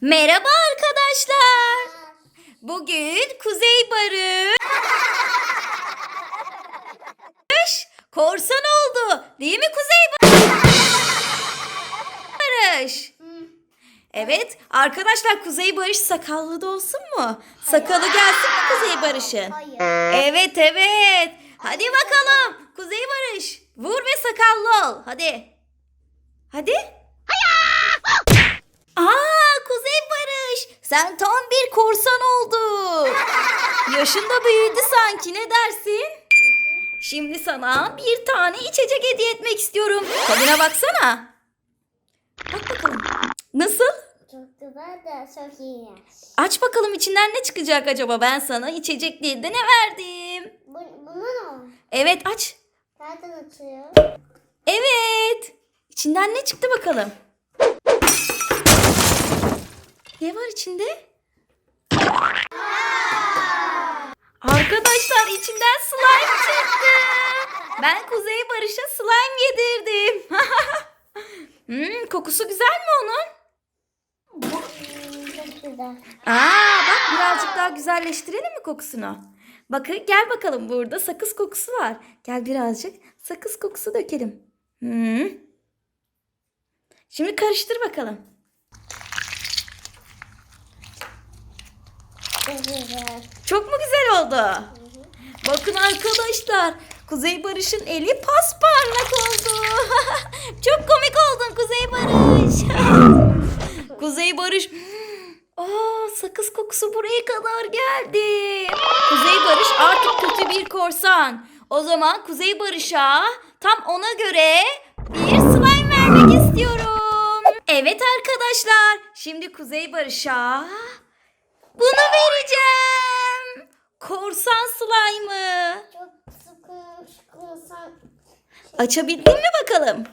Merhaba arkadaşlar. Bugün Kuzey Barış korsan oldu. Değil mi Kuzey Barış? Evet arkadaşlar Kuzey Barış sakallı da olsun mu? Sakalı gelsin mi Kuzey Barış'ın? Evet evet. Hadi bakalım. Kuzey Barış. Vur ve sakallı ol. Hadi. Hadi. Aa Kuzey Barış. Sen tam bir korsan oldun. Yaşın da büyüdü sanki ne dersin? Şimdi sana bir tane içecek hediye etmek istiyorum. Tadına baksana. Bak bakalım. Nasıl? Çok güzel de çok iyi. Aç bakalım içinden ne çıkacak acaba? Ben sana içecek değil de ne verdim? Bu, bunu mu? Evet aç. Nereden açıyor? Evet. İçinden ne çıktı bakalım? Ne var içinde? Arkadaşlar içinden slime çıktı. Ben Kuzey Barış'a slime yedirdim. hmm, kokusu güzel mi onun? Aa bak birazcık daha güzelleştirelim mi kokusunu? Bakın gel bakalım burada sakız kokusu var. Gel birazcık sakız kokusu dökelim. Hmm. Şimdi karıştır bakalım. Çok mu güzel oldu? Bakın arkadaşlar. Kuzey Barış'ın eli pasparlak oldu. Çok komik oldun Kuzey Barış. Kuzey Barış. Aa, sakız kokusu buraya kadar geldi. Kuzey Barış artık kötü bir korsan. O zaman Kuzey Barış'a tam ona göre bir slime vermek istiyorum. Evet arkadaşlar. Şimdi Kuzey Barış'a bunu vereceğim. Korsan slime'ı. Çok sıkı sıkılsan. Açabildin mi bakalım?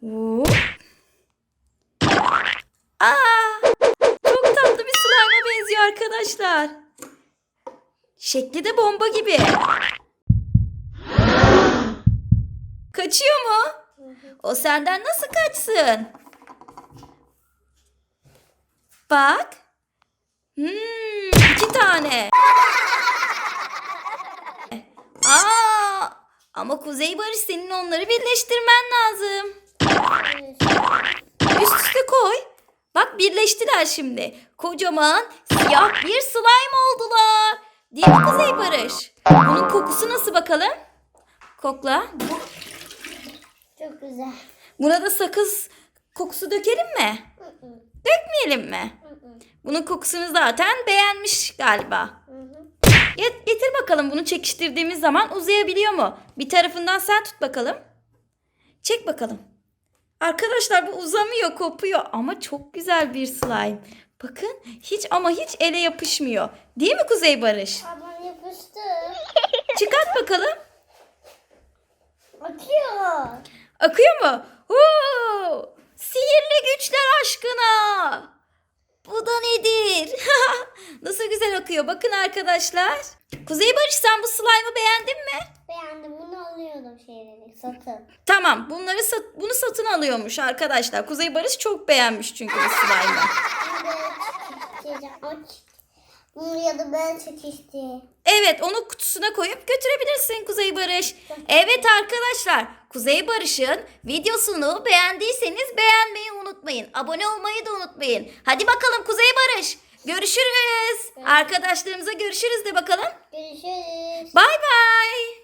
Hop. Aa, çok tatlı bir slime'a benziyor arkadaşlar. Şekli de bomba gibi. Kaçıyor mu? O senden nasıl kaçsın? Bak. Hmm, iki tane. Aa, ama Kuzey Barış senin onları birleştirmen lazım. Üst üste koy. Bak birleştiler şimdi. Kocaman siyah bir slime oldular. Değil mi Kuzey Barış? Bunun kokusu nasıl bakalım? Kokla. Çok güzel. Buna da sakız kokusu dökelim mi? Dökmeyelim mi? Bunun kokusunu zaten beğenmiş galiba. hı hı. Get- Getir bakalım bunu çekiştirdiğimiz zaman uzayabiliyor mu? Bir tarafından sen tut bakalım. Çek bakalım. Arkadaşlar bu uzamıyor, kopuyor ama çok güzel bir slime. Bakın hiç ama hiç ele yapışmıyor. Değil mi Kuzey Barış? Ama yapıştı. Çıkart bakalım. Akıyor. Akıyor mu? Huu! Sihirli güçler aşkına. Bu da nedir? Nasıl güzel akıyor. Bakın arkadaşlar. Kuzey Barış sen bu slime'ı beğendin mi? Beğendim. Bunu alıyorum şeyleri. Satın. Tamam bunları sat- bunu satın alıyormuş arkadaşlar. Kuzey Barış çok beğenmiş çünkü bu slime'ı. Bunu ya da ben çekiştireyim. Evet onu kutusuna koyup götürebilirsin Kuzey Barış. Evet arkadaşlar Kuzey Barış'ın videosunu beğendiyseniz beğenmeyi unutmayın. Abone olmayı da unutmayın. Hadi bakalım Kuzey Barış. Görüşürüz. Arkadaşlarımıza görüşürüz de bakalım. Görüşürüz. Bay bay.